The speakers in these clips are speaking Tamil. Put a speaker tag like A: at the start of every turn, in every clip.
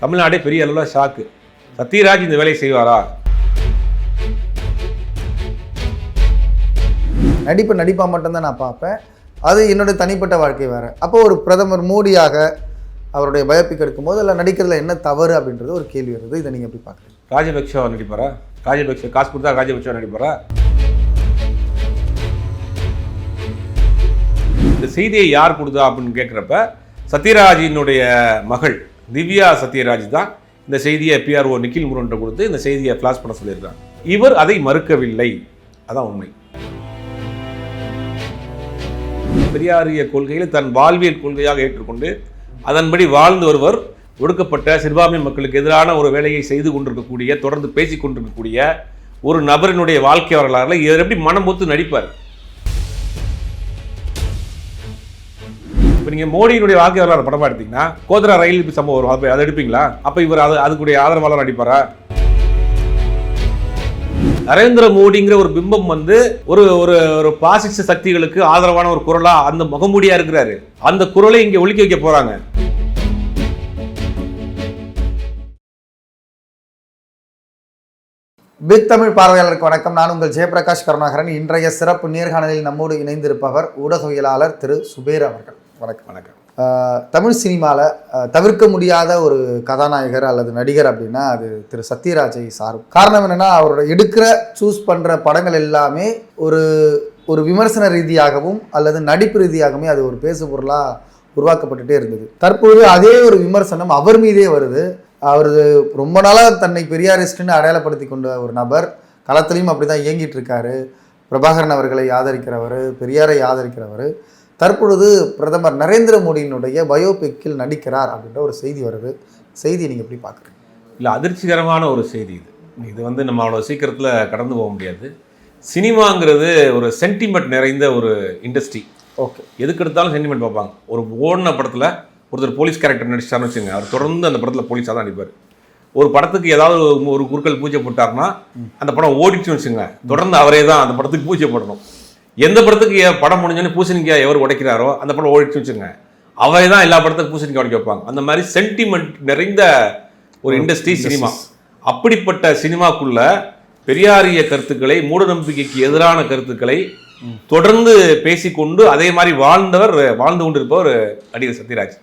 A: தமிழ்நாடே பெரிய அளவில் ஷாக்கு சத்யராஜ் இந்த வேலையை செய்வாரா?
B: நடிப்பை நடிப்பாக மட்டும்தான் நான் பார்ப்பேன். அது என்னுடைய தனிப்பட்ட வாழ்க்கை வேறு. அப்போ ஒரு பிரதமர் மோடியாக அவருடைய பயோபிக் எடுக்கும்போது அதில் நடிக்கிறதுல என்ன தவறு அப்படின்றது ஒரு கேள்வி வருது. இதை நீங்கள் எப்படி பார்க்குறீங்க?
A: ராஜபக்ஷா நடிப்பாரா? ராஜபக்ஷ காசு கொடுத்தா ராஜபக்ஷா நடிப்பாரா? இந்த செய்தியை யார் கொடுத்தா அப்படின்னு கேட்குறப்ப சத்யராஜினுடைய மகள் திவ்யா சத்யராஜ் தான் இந்த செய்தியை பிஆர்ஓ நிக்கில் முருகன்ட்ட கொடுத்து இந்த செய்தியை ஃப்ளாஷ் பண்ண சொல்லியிருக்காங்க. இவர் அதை மறுக்கவில்லை. அதான் உண்மை. பெரியாரிய கொள்கையில் தன் வாழ்வியல் கொள்கையாக ஏற்றுக்கொண்டு அதன்படி வாழ்ந்து வருவர். ஒடுக்கப்பட்ட சிறுபான்மை மக்களுக்கு எதிரான ஒரு வேலையை செய்து கொண்டிருக்கக்கூடிய தொடர்ந்து பேசிக் கொண்டிருக்கக்கூடிய ஒரு நபரினுடைய வாழ்க்கை வரலாறுல இவர் எப்படி மனம் ஒத்து நடிப்பார். இப்போ நீங்கள் மோடியினுடைய வாக்கு வரலாறு படமாக எடுத்தீங்கன்னா கோதரா ரயில் சம்பவம் வரும். அப்ப அதை எடுப்பீங்களா? அப்போ இவர் அது அதுக்குடைய ஆதரவாளர் அடிப்பாரா நரேந்திர மோடிங்கிற ஒரு பிம்பம் வந்து ஒரு ஒரு ஒரு பாசிச சக்திகளுக்கு ஆதரவான ஒரு குரலா அந்த முகமூடியா இருக்கிறாரு. அந்த குரலை இங்க ஒழிக்க வைக்க போறாங்க.
B: பிக் தமிழ் பார்வையாளருக்கு வணக்கம். நான் உங்கள் ஜெயபிரகாஷ் கருணாகரன். இன்றைய சிறப்பு நேர்காணலில் நம்மோடு இணைந்திருப்பவர் ஊடகவியலாளர் திரு சுபேர் அவர்கள். வணக்கம்.
A: வணக்கம்.
B: தமிழ் சினிமாவில் தவிர்க்க முடியாத ஒரு கதாநாயகர் அல்லது நடிகர் அப்படின்னா அது திரு சத்யராஜை சாரும். காரணம் என்னென்னா அவரோட எடுக்கிற சூஸ் பண்ணுற படங்கள் எல்லாமே ஒரு ஒரு விமர்சன ரீதியாகவும் அல்லது நடிப்பு ரீதியாகவுமே அது ஒரு பேசு பொருளாக உருவாக்கப்பட்டுட்டே இருந்தது. தற்போது அதே ஒரு விமர்சனம் அவர் மீதே வருது. அவர் ரொம்ப நாளாக தன்னை பெரியாரிஸ்ட்னு அடையாளப்படுத்தி கொண்ட ஒரு நபர் களத்திலையும் அப்படி தான் இயங்கிட்டு இருக்காரு. பிரபாகரன் அவர்களை ஆதரிக்கிறவர் பெரியாரை ஆதரிக்கிறவர். தற்பொழுது பிரதமர் நரேந்திர மோடியினுடைய பயோபிக்கில் நடிக்கிறார் அப்படின்ற ஒரு செய்தி வருது. செய்தியை நீங்கள் எப்படி பார்க்குறீங்க?
A: இல்ல அதிர்ச்சிகரமான ஒரு செய்தி இது. இது வந்து நம்ம அவ்வளோ சீக்கிரத்துல கடந்து போக முடியாது. சினிமாங்கிறது ஒரு சென்டிமெண்ட் நிறைந்த ஒரு இண்டஸ்ட்ரி
B: ஓகே.
A: எதுக்கு எடுத்தாலும் சென்டிமெண்ட் பார்ப்பாங்க. ஒரு ஓடின படத்துல ஒருத்தர் போலீஸ் கேரக்டர் நடிச்சாருன்னு வச்சுங்க அவர் தொடர்ந்து அந்த படத்துல போலீஸாக தான் நடிப்பார். ஒரு படத்துக்கு ஏதாவது ஒரு- குறுக்கள் பூஜை போட்டாருன்னா அந்த படம் ஓடிச்சுன்னு வச்சுங்க தொடர்ந்து அவரே தான் அந்த படத்துக்கு பூஜை போடணும். எந்த படத்துக்கு படம் முடிஞ்சோன்னு பூசணிக்காய் எவர் உடைக்கிறாரோ அந்த படம் ஓடிச்சுன்னு வச்சுங்க அவரே தான் எல்லா படத்துக்கும் பூசணிக்காய் உடைக்க வைப்பாங்க. அந்த மாதிரி சென்டிமெண்ட் நிறைந்த ஒரு இண்டஸ்ட்ரி சினிமா அப்படிப்பட்ட சினிமாக்குள்ள பெரியாரிய கருத்துக்களை மூடநம்பிக்கைக்கு எதிரான கருத்துக்களை தொடர்ந்து பேசிக்கொண்டு அதே மாதிரி வாழ்ந்தவர் வாழ்ந்து கொண்டிருப்பவர் நடிகர் சத்யராஜ்.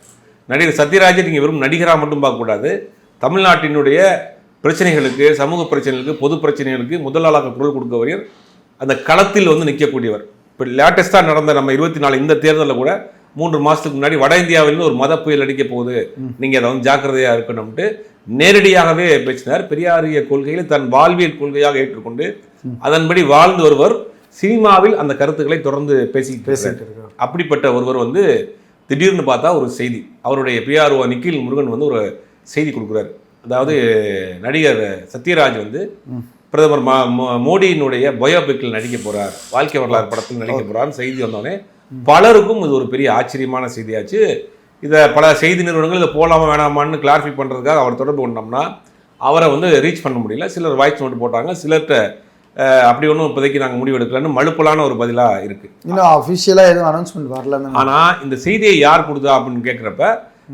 A: நடிகர் சத்யராஜை நீங்கள் வெறும் நடிகராக மட்டும் பார்க்கக்கூடாது தமிழ்நாட்டினுடைய பிரச்சனைகளுக்கு சமூக பிரச்சனைகளுக்கு பொது பிரச்சனைகளுக்கு முதலாளாக குரல் கொடுக்கவர் அந்த களத்தில் வந்து நிற்கக்கூடியவர். இப்போ லேட்டஸ்ட்டாக நடந்த நம்ம இருபத்தி நாலு இந்த தேர்தலில் கூட மூன்று மாதத்துக்கு முன்னாடி வட இந்தியாவிலிருந்து ஒரு மத புயல் அடிக்க போகுது. நீங்கள் அதை வந்து ஜாக்கிரதையாக இருக்கணும்ட்டு நேரடியாகவே பேசினார். பெரியாரிய கொள்கையில் தன் வாழ்வியல் கொள்கையாக ஏற்றுக்கொண்டு அதன்படி வாழ்ந்து வருவர் சினிமாவில் அந்த கருத்துக்களை தொடர்ந்து பேசி
B: பேசிட்டு
A: அப்படிப்பட்ட ஒருவர் வந்து திடீர்னு பார்த்தா ஒரு செய்தி. அவருடைய பிஆர்ஓ நிக்கில் முருகன் வந்து ஒரு செய்தி கொடுக்குறாரு. அதாவது நடிகர் சத்யராஜ் வந்து பிரதமர் மா- மோ- மோடியினுடைய பயோபிக்கில் நடிக்க போறார். வாழ்க்கை வரலாறு படத்தில் நடிக்க போறார்னு செய்தி வந்தோடனே பலருக்கும் இது ஒரு பெரிய ஆச்சரியமான செய்தியாச்சு. இதை பல செய்தி நிறுவனங்கள் இதை போலாமா வேணாமான்னு கிளாரிஃபை பண்ணுறதுக்காக அவர் தொடர்பு கொண்டோம்னா அவரை வந்து ரீச் பண்ண முடியல. சிலர் வாய்ஸ் நோட்டு போட்டாங்க. சிலர்கிட்ட அப்படி ஒன்றும் இப்போதைக்கு நாங்கள் முடிவு எடுக்கலன்னு மழுப்பலான ஒரு பதிலாக இருக்குது
B: இன்னும் அஃபிஷியலாக எதுவும் அனௌன்ஸ்மெண்ட் வரலன்னு
A: ஆனா இந்த செய்தியை யார் கொடுத்தா அப்படின்னு கேட்குறப்ப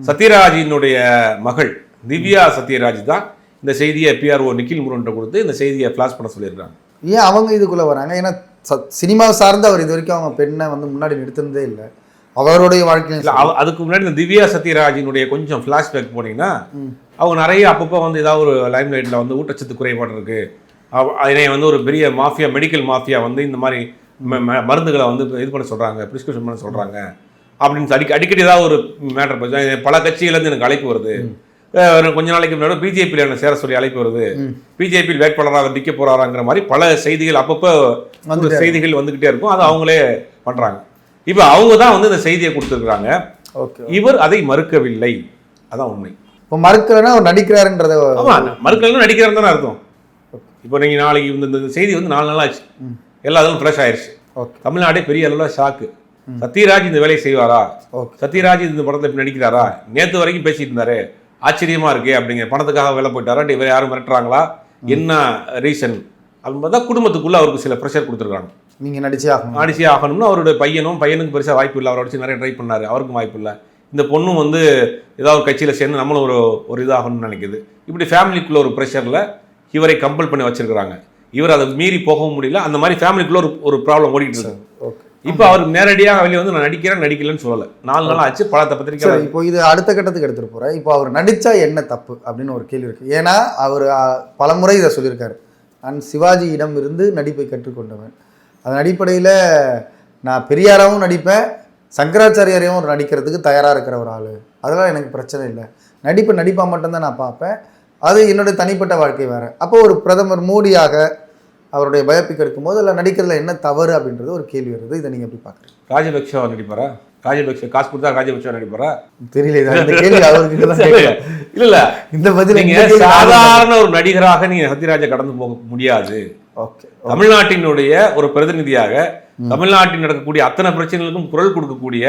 A: சத்யராஜினுடைய மகள் திவ்யா சத்யராஜ் தான் இந்த செய்தியை பிஆர்ஓ நிக்கில் முருகன்ட்ட கொடுத்து இந்த செய்தியை ஃப்ளாஷ் பண்ண சொல்லியிருக்காங்க.
B: ஏன் அவங்க இதுக்குள்ளே வராங்க? ஏன்னா சினிமா சார்ந்து அவர் இது வரைக்கும் அவங்க பெண்ணை வந்து முன்னாடி நிறுத்தினதே இல்லை. அவருடைய
A: இல்ல
B: வாழ்க்கையில்
A: அவ- அதுக்கு முன்னாடி இந்த திவ்யா சத்யராஜினுடைய கொஞ்சம் ஃப்ளாஷ்பேக் போனீங்கன்னா. அவங்க நிறைய அப்பப்போ வந்து ஏதாவது ஒரு லைம் லைட்டில் வந்து ஊட்டச்சத்து குறைபாடு இருக்கு. அவ- அதனை வந்து ஒரு பெரிய மாஃபியா மெடிக்கல் மாஃபியா வந்து இந்த மாதிரி மருந்துகளை வந்து இது பண்ண சொல்றாங்க ப்ரிஸ்கிரிப்ஷன் பண்ண சொல்றாங்க. அப்படின்னு அடிக்க அடிக்கடி ஏதாவது ஒரு மேட்டர் பல கட்சிகள்லேருந்து எனக்கு அழைப்பு வருது. கொஞ்ச நாளைக்கு முன்னாடி பிஜேபியில் என்ன சேர சொல்லி அழைப்பு வருது. பிஜேபியில் வேட்பாளராக நிற்க போறாராங்கிற மாதிரி பல செய்திகள் அப்பப்போ செய்திகள் வந்துகிட்டே இருக்கும். அது அவங்களே பண்றாங்க. இப்போ அவங்க தான் வந்து இந்த செய்தியை கொடுத்துருக்குறாங்க. இவர் அதை மறுக்கவில்லை. அதான் உண்மை.
B: இப்போ மறுக்கலைன்னா அவர் நடிக்கிறாருன்றத
A: ஆமா மறுக்கலன்னு நடிக்கிறார் தானே அர்த்தம். இப்போ நீங்க நாளைக்கு இந்த இந்த செய்தி வந்து நாலு நாள் ஆச்சு. எல்லா இதுவும் ஃப்ரெஷ் ஆயிருச்சு.
B: ஓகே.
A: தமிழ்நாடே பெரிய அளவில் ஷாக்கு சத்யராஜ் இந்த வேலையை செய்வாரா? சத்யராஜ் இந்த படத்தை இப்படி நடிக்கிறாரா? நேத்து வரைக்கும் பேசிட்டு இருந்தாரு. ஆச்சரியமா இருக்கே அப்படிங்கிற பணத்துக்காக வேலை போயிட்டாரா? இவர் யாரும் மிரட்டுறாங்களா? என்ன ரீசன்? அப்படின்னு பார்த்தா குடும்பத்துக்குள்ள அவருக்கு சில ப்ரெஷர் கொடுத்துருக்காங்க.
B: நீங்கள் நடிச்சே ஆகணும்?
A: ஆடிசி ஆகணும்னு அவருடைய பையனும் பையனுக்கு பெருசாக வாய்ப்பு இல்லை. அவரை வச்சு நிறைய ட்ரை பண்ணாரு. அவருக்கும் வாய்ப்பு இல்லை. இந்த பொண்ணும் வந்து ஏதாவது ஒரு கட்சியில் சேர்ந்து நம்மளும் ஒரு ஒரு இதாகணும்னு நினைக்குது. இப்படி ஃபேமிலிக்குள்ள ஒரு ப்ரெஷரில் இவரை கம்பல் பண்ணி வச்சிருக்கிறாங்க. இவர் அதை மீறி போகவும் முடியல. அந்த மாதிரி ஃபேமிலிக்குள்ள ஒரு ஒரு ப்ராப்ளம் ஓடிட்டு இருக்கு.
B: ஓகே
A: இப்போ அவர் நேரடியாக வெளியே வந்து நான் நடிக்கிறேன் நடிக்கலன்னு சொல்லலை. நாலு நாள் ஆச்சு பல பத்திரிக்கை
B: இப்போ இது அடுத்த கட்டத்துக்கு எடுத்துட்டு போறேன். இப்போ அவர் நடிச்சா என்ன தப்பு அப்படின்னு ஒரு கேள்வி இருக்கு. ஏன்னா அவர் பலமுறை இதை சொல்லியிருக்காரு. நான் சிவாஜியிடம் இருந்து நடிப்பை கற்றுக்கொண்டவன். அதன் அடிப்படையில் நான் பெரியாராவும் நடிப்பேன் சங்கராச்சாரியாரையும் ஒரு நடிக்கிறதுக்கு தயாராக இருக்கிற ஒரு ஆள். அதெல்லாம் எனக்கு பிரச்சனை இல்லை. நடிப்பு நடிப்பாக மட்டும்தான் நான் பார்ப்பேன். அது என்னுடைய தனிப்பட்ட வாழ்க்கை வேற. அப்போ ஒரு பிரதமர் மோடியாக அவருடைய பயோபிக் எடுக்கும்போது அதில் நடிக்கிறதுல என்ன தவறு அப்படின்றது ஒரு கேள்வி வருது. இதை நீங்கள் எப்படி பார்க்குறீங்க?
A: ராஜபக்ஷவா நடிப்பாரா? ராஜபக்ஷ காசு கொடுத்தா ராஜபக்ஷவா நடிப்பாரா?
B: தெரியல இந்த கேள்வி அவருக்கு.
A: இல்ல இல்ல.
B: இந்த பதில்
A: நீங்க சாதாரண ஒரு நடிகராக நீங்க சத்யராஜை கடந்து போக முடியாது.
B: ஓகே
A: தமிழ்நாட்டினுடைய ஒரு பிரதிநிதியாக தமிழ்நாட்டில் நடக்கக்கூடிய அத்தனை பிரச்சனைகளுக்கும் குரல் கொடுக்கக்கூடிய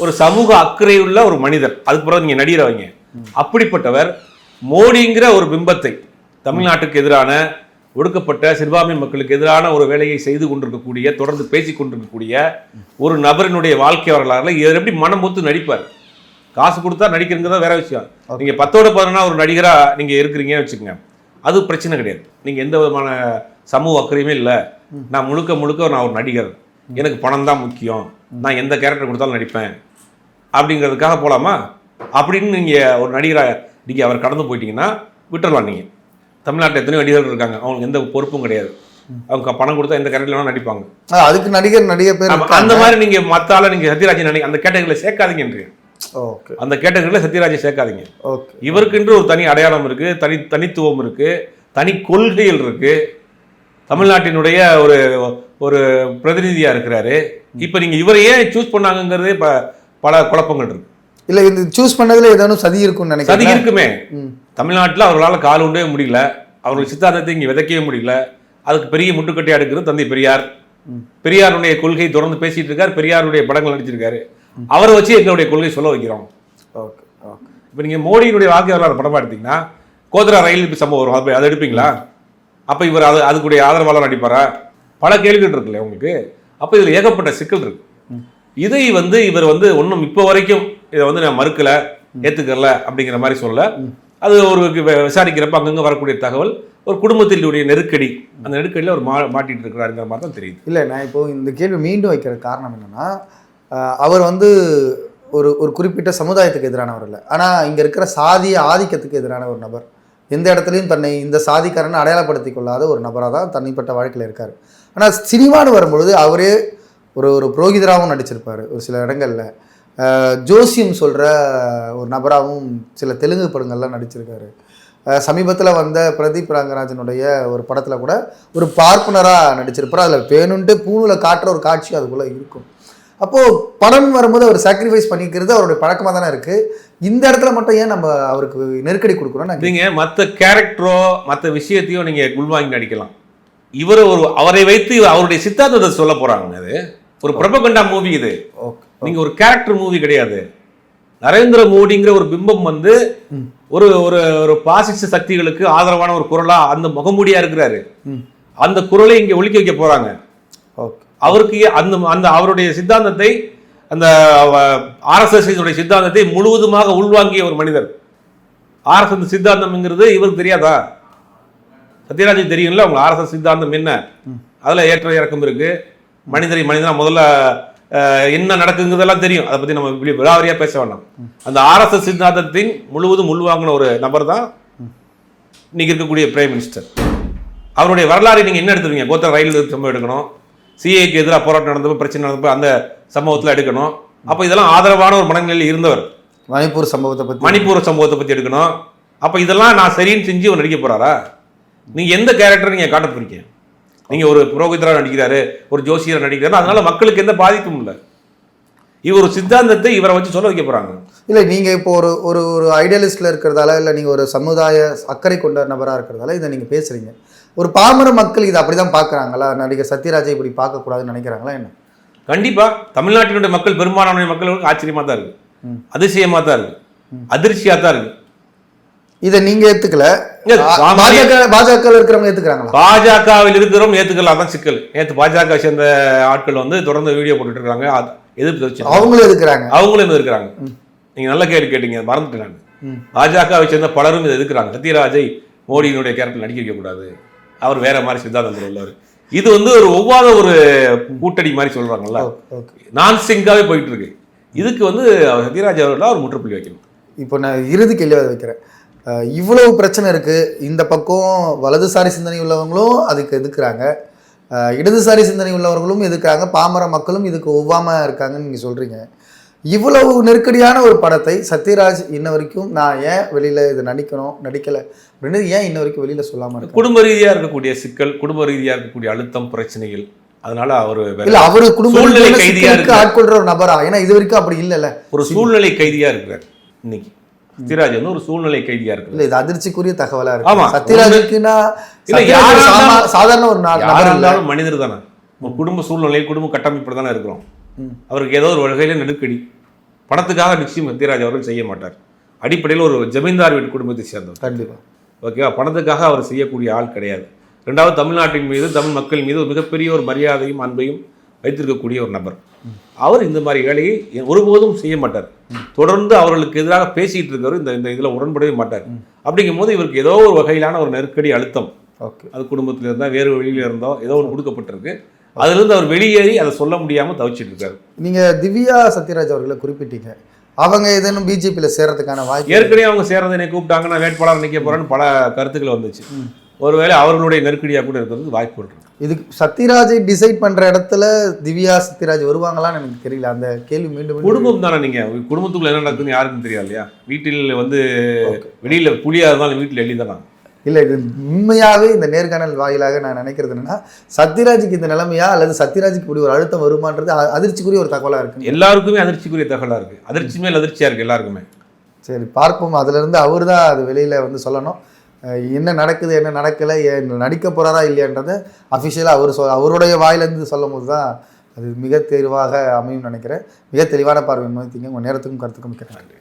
A: ஒரு சமூக அக்கறையுள்ள ஒரு மனிதர். அதுக்கு பிறகு நீங்க நடிகரை அப்படிப்பட்டவர் மோடிங்கிற ஒரு பிம்பத்தை தமிழ்நாட்டுக்கு எதிரான ஒடுக்கப்பட்ட சிறுபான்மை மக்களுக்கு எதிரான ஒரு வேலையை செய்து கொண்டிருக்கக்கூடிய தொடர்ந்து பேசி கொண்டிருக்கக்கூடிய ஒரு நபரினுடைய வாழ்க்கை வரலாறுல இவர் எப்படி மனம் ஒத்து நடிப்பார்? காசு கொடுத்தா நடிக்கிறதுங்கிறத வேற விஷயம். நீங்க பத்தோட பதினா ஒரு நடிகராக நீங்க இருக்கிறீங்கன்னு வச்சுக்கோங்க. அது பிரச்சனை கிடையாது. நீங்க எந்த விதமான சமூக அக்கறையுமே இல்லை. நான் முழுக்க முழுக்க நான் ஒரு நடிகர். எனக்கு பணம் தான் முக்கியம். நான் எந்த கேரக்டர் கொடுத்தாலும் நடிப்பேன். அப்படிங்கிறதுக்காக போகலாமா அப்படின்னு நீங்கள் ஒரு நடிகராக நீங்கள் அவர் கடந்து போயிட்டீங்கன்னா விட்டுறலாம் நீங்கள் தமிழ்நாட்டில் எத்தனையோ நடிகர்கள் இருக்காங்க. அவங்களுக்கு எந்த பொறுப்பும் கிடையாது. அவங்க பணம் கொடுத்தா எந்த கேரக்டர்ல வேணா நடிப்பாங்க.
B: அதுக்கு நடிகர் நடிகை பேர்
A: அந்த மாதிரி நீங்க மத்த ஆள நீங்க சத்யராஜன் நினை அந்த கேட்டகரியில் சேர்க்காதீங்கன்றீங்க
B: ஓகே.
A: அந்த கேட்டகரியில் சத்யராஜை சேர்க்காதீங்க.
B: ஓகே.
A: இவருக்கென்று ஒரு தனி அடையாளம் இருக்கு தனி தனித்துவம் இருக்கு தனி கொள்கைகள் இருக்கு. தமிழ்நாட்டினுடைய ஒரு ஒரு பிரதிநிதியா இருக்கிறாரு. இப்போ நீங்க இவரை ஏன் சூஸ் பண்ணாங்கங்கிறதே ப பல குழப்பங்கள் இருக்கு.
B: இல்ல இந்த சூஸ் பண்ணதுல ஏதாவது சதி இருக்கும்னு
A: சதி
B: நினைக்கிறேன்
A: இருக்குமே.
B: ம்.
A: தமிழ்நாட்டில் அவர்களால் கால் உண்டவே முடியல. அவருடைய சித்தாந்தத்தை இங்கே விதைக்கவே முடியல. அதுக்கு பெரிய முட்டுக்கட்டையா எடுக்கிறது தந்தை பெரியார். பெரியாருடைய கொள்கை தொடர்ந்து பேசிட்டு இருக்கார். பெரியாருடைய படங்கள் நடிச்சிருக்காரு. அவரை வச்சு எங்களுடைய கொள்கை சொல்ல வைக்கிறோம்.
B: Okay okay.
A: இப்போ நீங்கள் மோடியினுடைய வாக்கு வரலாறு படமா எடுத்தீங்கன்னா கோத்ரா ரயில் சம்பவம் வரும். அது அதை எடுப்பீங்களா? அப்போ இவர் அது அதுக்குடைய ஆதரவாளர் நடிப்பாரா? பல கேள்விகள் இருக்குல்ல உங்களுக்கு. அப்போ இதில் ஏகப்பட்ட சிக்கல் இருக்கு. இதை வந்து இவர் வந்து ஒன்றும் இப்போ வரைக்கும் இதை வந்து நான் மறுக்கல ஏத்துக்கல அப்படிங்கிற மாதிரி சொல்ல அது ஒரு விசாரிக்கிறப்ப அங்கங்க வரக்கூடிய தகவல் ஒரு குடும்பத்தினுடைய நெருக்கடி அந்த நெருக்கடியில் அவர் மா மாட்டிட்டு இருக்கிறாருங்கிற மாதிரி தான் தெரியுது.
B: இல்லை நான் இப்போ இந்த கேள்வி மீண்டும் வைக்கிற காரணம் என்னன்னா அவர் வந்து ஒரு ஒரு குறிப்பிட்ட சமுதாயத்துக்கு எதிரானவர் இல்லை. ஆனால் இங்கே இருக்கிற சாதிய ஆதிக்கத்துக்கு எதிரான ஒரு நபர். எந்த இடத்துலையும் தன்னை இந்த சாதிக்காரனை அடையாளப்படுத்திக் கொள்ளாத ஒரு நபராக தான் தனிப்பட்ட வாழ்க்கையில் இருக்கார். ஆனால் சினிமான்னு வரும்பொழுது அவரே ஒரு ஒரு புரோகிதராகவும் நடிச்சிருப்பார் ஒரு சில இடங்களில். ஜோசியம் சொல்கிற ஒரு நபராகவும் சில தெலுங்கு படங்கள்லாம் நடிச்சிருக்காரு. சமீபத்தில் வந்த பிரதீப் ரங்கராஜனுடைய ஒரு படத்தில் கூட ஒரு பார்ப்பனராக நடிச்சிருப்பார். அதில் வேணுன்ட்டு பூணில் காட்டுற ஒரு காட்சி அதுக்குள்ளே இருக்கும். அப்போது படம் வரும்போது அவர் சாக்ரிஃபைஸ் பண்ணிக்கிறது அவருடைய பழக்கமாக தானே இருக்குது இந்த இடத்துல மட்டும் ஏன் நம்ம அவருக்கு நெருக்கடி கொடுக்குறோம்
A: நீங்கள் மற்ற கேரக்டரோ மற்ற விஷயத்தையோ நீங்கள் உள்வாங்கி நடிக்கலாம். இவர் ஒரு அவரை வைத்து அவருடைய சித்தாந்தத்தை சொல்ல போறாங்க அது ஒரு பிரபகண்டா மூவி இது. நீங்க ஒரு கேரக்டர் மூவி கிடையாது. நரேந்திர மோடிங்கிற ஒரு பிம்பம் வந்து ஒரு ஒரு ஒரு பாசிச சக்திகளுக்கு ஆதரவான ஒரு குரலா அந்த முகமூடியா இருக்கிறாரு. அந்த குரலை இங்க ஒலிக்க வைக்க போறாங்க. அவருக்கு அந்த அந்த அவருடைய சித்தாந்தத்தை அந்த ஆர்எஸ்எஸ் சித்தாந்தத்தை முழுவதுமாக உள்வாங்கிய ஒரு மனிதர். ஆர்எஸ்எஸ் சித்தாந்தம்ங்கிறது இவருக்கு தெரியாதா? சத்யராஜுக்கு தெரியும்ல அவங்க ஆர்எஸ்எஸ் சித்தாந்தம் என்ன? அதுல ஏற்ற இறக்கம் இருக்கு. மனிதரை மனிதனா முதல்ல என்ன நடக்குங்கிறதெல்லாம் தெரியும். அதை பத்தி நம்ம இப்படி விழாவரியா பேச வேண்டாம் அந்த ஆர்எஸ்எஸ் சித்தாந்தத்தின் முழுவதும் உள்வாங்கின ஒரு நபர் தான் இன்னைக்கு இருக்கக்கூடிய பிரைம் மினிஸ்டர் அவருடைய வரலாறை நீங்க என்ன எடுத்துருவீங்க? கோத்தா ரயில் சம்பவம் எடுக்கணும். சிஏக்கு எதிராக போராட்டம் நடந்தப்போ பிரச்சனை நடந்தப்போ அந்த சம்பவத்தில் எடுக்கணும். அப்போ இதெல்லாம் ஆதரவான ஒரு மனநிலையில் இருந்தவர்.
B: மணிப்பூர் சம்பவத்தை பற்றி
A: மணிப்பூர் சம்பவத்தை பற்றி எடுக்கணும். அப்போ இதெல்லாம் நான் சரின்னு செஞ்சு அவர் நடிக்க போறாரா? நீங்க எந்த கேரக்டர் நீங்க காட்ட போறீங்க? நீங்க ஒரு புரோகிதரா நடிக்கிறாரு ஒரு ஜோசியரா நடிக்கிறாரு அதனால மக்களுக்கு எந்த பாதிப்பும் இல்லை. இவர் ஒரு சித்தாந்தத்தை இவரை வச்சு சொல்ல வைக்க போறாங்க.
B: இல்லை நீங்கள் இப்போ ஒரு ஒரு ஒரு ஐடியலிஸ்டில் இருக்கிறதால இல்லை நீங்கள் ஒரு சமுதாய அக்கறை கொண்ட நபராக இருக்கிறதால இதை நீங்கள் பேசுகிறீங்க ஒரு பாமர மக்கள் இதை அப்படி தான் பார்க்குறாங்களா? நடிகர் சத்யராஜை இப்படி பார்க்கக்கூடாதுன்னு நினைக்கிறாங்களா என்ன?
A: கண்டிப்பா தமிழ்நாட்டினுடைய மக்கள் பெரும்பாலான மக்களுக்கு ஆச்சரியமா தான் இருக்கு.
B: ம்.
A: அதிசயமா தான் இருக்கு. அதிர்ச்சியா தான் இருக்கு.
B: இதை நீங்க ஏத்துக்கல. பாஜக இருக்கிறவங்க ஏத்துக்கிறாங்களா?
A: பாஜகவில் இருக்கிறோம் ஏத்துக்கலாம் அதான் சிக்கல். நேற்று பாஜக சேர்ந்த ஆட்கள் வந்து தொடர்ந்து வீடியோ போட்டுட்டு இருக்காங்க எதிர்ப்பு தெரிவிச்சு
B: அவங்களும் எதுக்குறாங்க?
A: அவங்களும் இருந்திருக்கிறாங்க நீங்க நல்ல கேள்வி கேட்டீங்க மறந்துட்டேன் நான்.
B: ம்.
A: பாஜகவை சேர்ந்த பலரும் இதை எதிர்க்கிறாங்க. சத்யராஜை மோடியினுடைய கேரக்டர் நடிக்க வைக்க கூடாது. அவர் வேற மாதிரி சித்தாந்தத்தில் உள்ளவர். இது வந்து ஒரு ஒவ்வாத ஒரு கூட்டணி மாதிரி சொல்றாங்கல்ல. நான் சிங்காவே போயிட்டு இருக்கு. இதுக்கு வந்து அவர் சத்யராஜ் அவர்கள் ஒரு முற்றுப்புள்ளி வைக்கணும்.
B: இப்போ நான் இறுதி அதை வைக்கிறேன். இவ்வளவு பிரச்சனை இருக்குது இந்த பக்கம் வலதுசாரி சிந்தனை உள்ளவங்களும் அதுக்கு எதிர்க்கிறாங்க. அஹ் இடதுசாரி சிந்தனை உள்ளவர்களும் எதிர்க்கிறாங்க. பாமர மக்களும் இதுக்கு ஒவ்வாம இருக்காங்கன்னு நீங்கள் சொல்கிறீங்க இவ்வளவு நெருக்கடியான ஒரு படத்தை சத்யராஜ் இன்ன வரைக்கும் நான் ஏன் வெளியில் இது நடிக்கணும் நடிக்கலை அப்படின்னு ஏன் இன்ன வரைக்கும் வெளியில் சொல்லாமல் இருக்கு
A: குடும்ப ரீதியா இருக்கக்கூடிய சிக்கல் குடும்ப ரீதியா இருக்கக்கூடிய அழுத்தம் பிரச்சனைகள் அதனால அவர்
B: இல்ல அவரு குடும்ப
A: சூழ்நிலை கைதியா இருக்கு.
B: ஆட்கொள்ற ஒரு நபரா? ஏன்னா இது வரைக்கும் அப்படி இல்லைல்ல.
A: ஒரு சூழ்நிலை கைதியா இருக்கிறார் இன்னைக்கு. சத்யராஜ் வந்து ஒரு சூழ்நிலை கைதியா இருக்கு
B: இல்ல இது அதிர்ச்சிக்குரிய தகவலா
A: ஆமா.
B: இருக்கு சத்யராஜுக்குன்னா
A: இல்ல,
B: சத்யராஜ்
A: யாரா
B: சாமா-
A: இருந்தாலும்
B: சாதாரண ஒரு
A: யார் இருந்தாலும் மனிதர் தானே. ஒரு குடும்ப சூழ்நிலை குடும்ப கட்டமைப்பு தானே இருக்கிறோம். அவருக்கு ஏதோ ஒரு வகையில நெருக்கடி. பணத்துக்காக நிச்சயம் சத்யராஜ் அவர்கள் செய்ய மாட்டார். அடிப்படையில் ஒரு ஜமீன்தார் வீட்டு குடும்பத்தை சேர்ந்தவர்.
B: கண்டிப்பா.
A: ஓகேவா? பணத்துக்காக அவர் செய்யக்கூடிய ஆள் கிடையாது. ரெண்டாவது தமிழ்நாட்டின் மீது தமிழ் மக்கள் மீது ஒரு மிகப்பெரிய ஒரு மரியாதையும் அன்பையும் வைத்திருக்கக்கூடிய ஒரு நபர். அவர் இந்த மாதிரி வேலையை ஒருபோதும் செய்ய மாட்டார். தொடர்ந்து அவர்களுக்கு எதிராக பேசிட்டு இருக்கிறவர் இந்த இந்த இதில் உடன்படவே மாட்டார். அப்படிங்கும்போது இவருக்கு ஏதோ ஒரு வகையிலான ஒரு நெருக்கடி அழுத்தம்.
B: ஓகே.
A: அது குடும்பத்தில் இருந்தால் வேறு வெளியில இருந்தோ ஏதோ ஒன்று கொடுக்கப்பட்டிருக்கு. அதிலிருந்து அவர் வெளியேறி அதை சொல்ல முடியாமல் தவிச்சிட்டு இருக்காரு.
B: நீங்க திவ்யா சத்யராஜ் அவர்களை குறிப்பிட்டீங்க. அவங்க ஏதேனும் பிஜேபியில் சேர்றதுக்கான வாய்ப்பு
A: ஏற்கனவே அவங்க சேர்றதை என்னை கூப்பிட்டாங்க நான் வேட்பாளர் நிற்க போறேன்னு பல கருத்துக்கள் வந்துச்சு. ஒருவேளை அவர்களுடைய நெருக்கடியாக கூட இருக்கிறதுக்கு வாய்ப்பு இருக்கு.
B: இது சத்யராஜை டிசைட் பண்ற இடத்துல திவ்யா சத்யராஜ் வருவாங்களான்னு எனக்கு தெரியல. அந்த கேள்வி மீண்டும்
A: குடும்பம் தானே நீங்க? குடும்பத்துக்குள்ள என்ன நடக்குதுன்னு யாருக்கும் தெரியாது இல்லையா வீட்டில் வந்து வெளியில புலியா இருந்தாலும் வீட்டில் எளிதானா
B: இல்ல இது உண்மையாவே இந்த நேர்காணல் வாயிலாக நான் நினைக்கிறது என்னன்னா சத்யராஜுக்கு இந்த நிலைமையா அல்லது சத்யராஜுக்கு இப்படி ஒரு அழுத்தம் வருமான்றது அ- அதிர்ச்சிக்குரிய ஒரு தகவலா இருக்கு.
A: எல்லாருக்குமே அதிர்ச்சிக்குரிய தகவலா இருக்கு. அதிர்ச்சி மேல் அதிர்ச்சியா இருக்கு எல்லாருக்குமே.
B: சரி பார்ப்போம். அதுல இருந்து அவர் தான் அது வெளியில வந்து சொல்லணும். என்ன நடக்குது என்ன நடக்கலை நடிக்க போகிறாரா இல்லையான்றதை அஃபிஷியலாக அவர் சொ அவருடைய வாயிலேருந்து சொல்லும் போது தான் அது மிக தெளிவாக அமையும் நினைக்கிறேன். மிக தெளிவான பார்வை முன்வைத்தீங்க உங்கள் நேரத்துக்கும் கருத்துக்கும் மிக்க நன்றி.